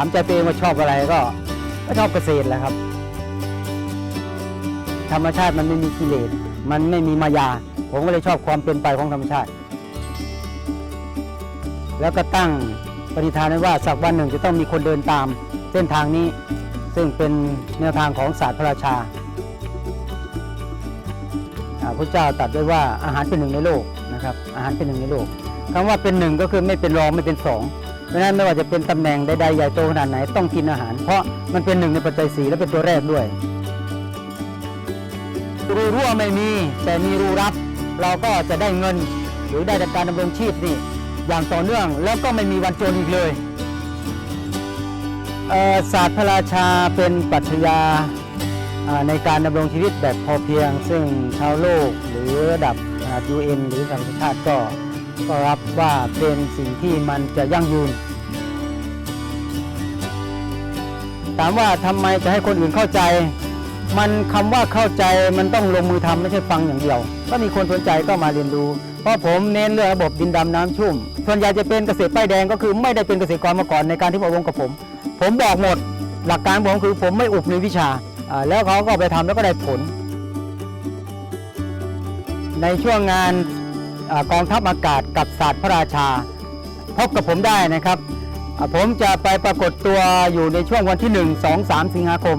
ามใจตัวเองว่าชอบอะไรก็ก็ชอบเกษตรแหละครับ ธรรมชาติมันไม่มีกิเลสมันไม่มีมายา ผมก็เลยชอบความเป็นไปของธรรมชาติ แล้วก็ตั้งปณิธานไว้ว่าสักวันหนึ่งจะต้องมีคนเดินตาม เส้นทางนี้ซึ่งเป็นแนวทางของศาสตร์พระราชาพระเจ้าตรัสไว้ว่าอาหารเป็นหนึ่งในโลกนะครับอาหารเป็นหนึ่งในโลกคำว่าเป็นหนึ่งก็คือไม่เป็นรองไม่เป็นสอง เพราะฉะนั้นไม่ว่าจะเป็นตำแหน่งใดๆใหญ่โตขนาดไหนต้องกินอาหาร เพราะมันเป็นหนึ่งในปัจจัยสีและเป็นตัวแรกด้วย รูรั่วไม่มีแต่มีรูรับ เราก็จะได้เงิน หรือได้จากการดำรงชีพนี่อย่างต่อเนื่องแล้วก็ไม่มีวันจนอีกเลยศาสตร์พระราชาเป็นปรัชญาอ่าในการดำรงชีวิตแบบพอเพียง ซึ่งชาวโลกหรือระดับยูเอ็นหรือสหประชาชาติก็ ก็รับว่าเป็นสิ่งที่มันจะยั่งยืน ถามว่าทำไมจะให้คนอื่นเข้าใจ มันคำว่าเข้าใจมันต้องลงมือทำไม่ใช่ฟังอย่างเดียว ก็มีคนสนใจก็มาเรียนรู้ เพราะผมเน้นเรื่องระบบดินดำน้ำชุ่ม ส่วนใหญ่จะเป็นเกษตรป้ายแดงก็คือไม่ได้เป็นเกษตรกรมาก่อนในการที่มาวงกับผม ผมบอกหมด หลักการผมคือผมไม่อุบในวิชา แล้วเขาก็ไปทำแล้วก็ได้ผล ในช่วงงาน กองทัพอากาศกับศาสตร์พระราชา พบกับผมได้นะครับ ผมจะไปปรากฏตัวอยู่ในช่วงวันที่ 1 2 3 สิงหาคม